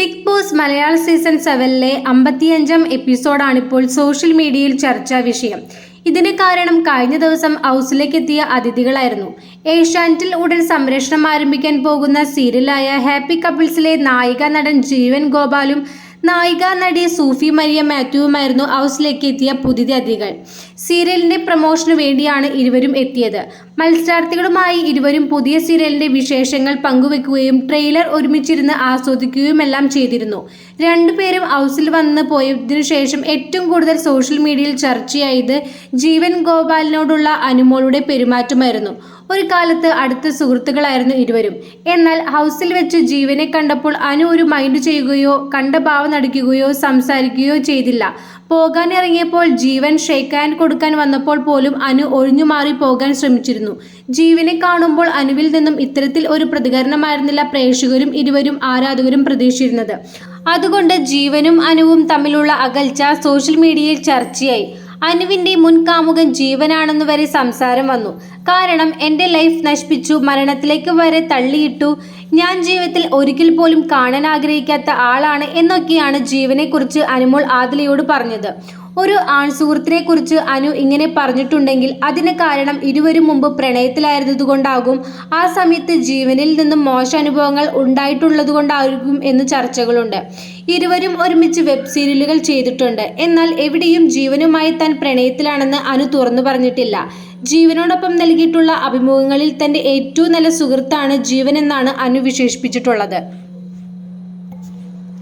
Big Boss മലയാള season സെവനിലെ അമ്പത്തിയഞ്ചാം എപ്പിസോഡാണിപ്പോൾ സോഷ്യൽ മീഡിയയിൽ ചർച്ചാ വിഷയം. ഇതിന് കാരണം കഴിഞ്ഞ ദിവസം ഹൗസിലേക്ക് എത്തിയ അതിഥികളായിരുന്നു. ഏഷ്യാനെറ്റിൽ ഉടൻ സംരക്ഷണം ആരംഭിക്കാൻ പോകുന്ന സീരിയലായ ഹാപ്പി കപ്പിൾസിലെ നായിക നടൻ ജീവൻ ഗോപാലും നായിക നടി സൂഫി മരിയ മാത്യുവുമായിരുന്നു ഹൗസിലേക്ക് എത്തിയ പുതിയ അതിഥികൾ. സീരിയലിന്റെ പ്രൊമോഷനു വേണ്ടിയാണ് ഇരുവരും എത്തിയത്. മത്സരാർത്ഥികളുമായി ഇരുവരും പുതിയ സീരിയലിന്റെ വിശേഷങ്ങൾ പങ്കുവെക്കുകയും ട്രെയിലർ ഒരുമിച്ചിരുന്ന് ആസ്വദിക്കുകയുമെല്ലാം ചെയ്തിരുന്നു. രണ്ടുപേരും ഹൗസിൽ വന്ന് പോയതിനു ശേഷം ഏറ്റവും കൂടുതൽ സോഷ്യൽ മീഡിയയിൽ ചർച്ചയായത് ജീവൻ ഗോപാലിനോടുള്ള അനുമോളുടെ പെരുമാറ്റമായിരുന്നു. ഒരു കാലത്ത് അടുത്ത സുഹൃത്തുക്കളായിരുന്നു ഇരുവരും. എന്നാൽ ഹൗസിൽ വെച്ച് ജീവനെ കണ്ടപ്പോൾ അനു ഒരു മൈൻഡ് ചെയ്യുകയോ കണ്ട ഭാവം നടിക്കുകയോ സംസാരിക്കുകയോ ചെയ്തില്ല. പോകാനിറങ്ങിയപ്പോൾ ജീവൻ ഷേക്ക് ഹാൻഡ് കൊടുക്കാൻ വന്നപ്പോൾ പോലും അനു ഒഴിഞ്ഞു മാറി പോകാൻ ശ്രമിച്ചിരുന്നു. ജീവനെ കാണുമ്പോൾ അനുവിൽ നിന്നും ഇത്തരത്തിൽ ഒരു പ്രതികരണമായിരുന്നില്ല പ്രേക്ഷകരും ഇരുവരും ആരാധകരും പ്രതീക്ഷിച്ചിരുന്നത്. അതുകൊണ്ട് ജീവനും അനുവും തമ്മിലുള്ള അകൽച്ച സോഷ്യൽ മീഡിയയിൽ ചർച്ചയായി. അനുവിന്റെ മുൻകാമുകൻ ജീവനാണെന്ന് വരെ സംസാരം വന്നു. കാരണം എന്റെ ലൈഫ് നശിപ്പിച്ചു മരണത്തിലേക്ക് വരെ തള്ളിയിട്ടു ഞാൻ ജീവിതത്തിൽ ഒരിക്കൽ പോലും കാണാൻ ആഗ്രഹിക്കാത്ത ആളാണ് എന്നൊക്കെയാണ് ജീവനെക്കുറിച്ച് അനുമോൾ ആദിലയോട് പറഞ്ഞത്. ഒരു ആൺസുഹൃത്തിനെ കുറിച്ച് അനു ഇങ്ങനെ പറഞ്ഞിട്ടുണ്ടെങ്കിൽ അതിന് കാരണം ഇരുവരും മുമ്പ് പ്രണയത്തിലായിരുന്നതുകൊണ്ടാകും. ആ സമയത്ത് ജീവനിൽ നിന്നും മോശ അനുഭവങ്ങൾ ഉണ്ടായിട്ടുള്ളതുകൊണ്ടായിരിക്കും എന്ന് ചർച്ചകളുണ്ട്. ഇരുവരും ഒരുമിച്ച് വെബ് സീരിയലുകൾ ചെയ്തിട്ടുണ്ട്. എന്നാൽ എവിടെയും ജീവനുമായി താൻ പ്രണയത്തിലാണെന്ന് അനു തുറന്നു പറഞ്ഞിട്ടില്ല. ജീവനോടൊപ്പം നൽകിയിട്ടുള്ള അഭിമുഖങ്ങളിൽ തന്റെ ഏറ്റവും നല്ല സുഹൃത്താണ് ജീവൻ എന്നാണ് അനു വിശേഷിപ്പിച്ചിട്ടുള്ളത്.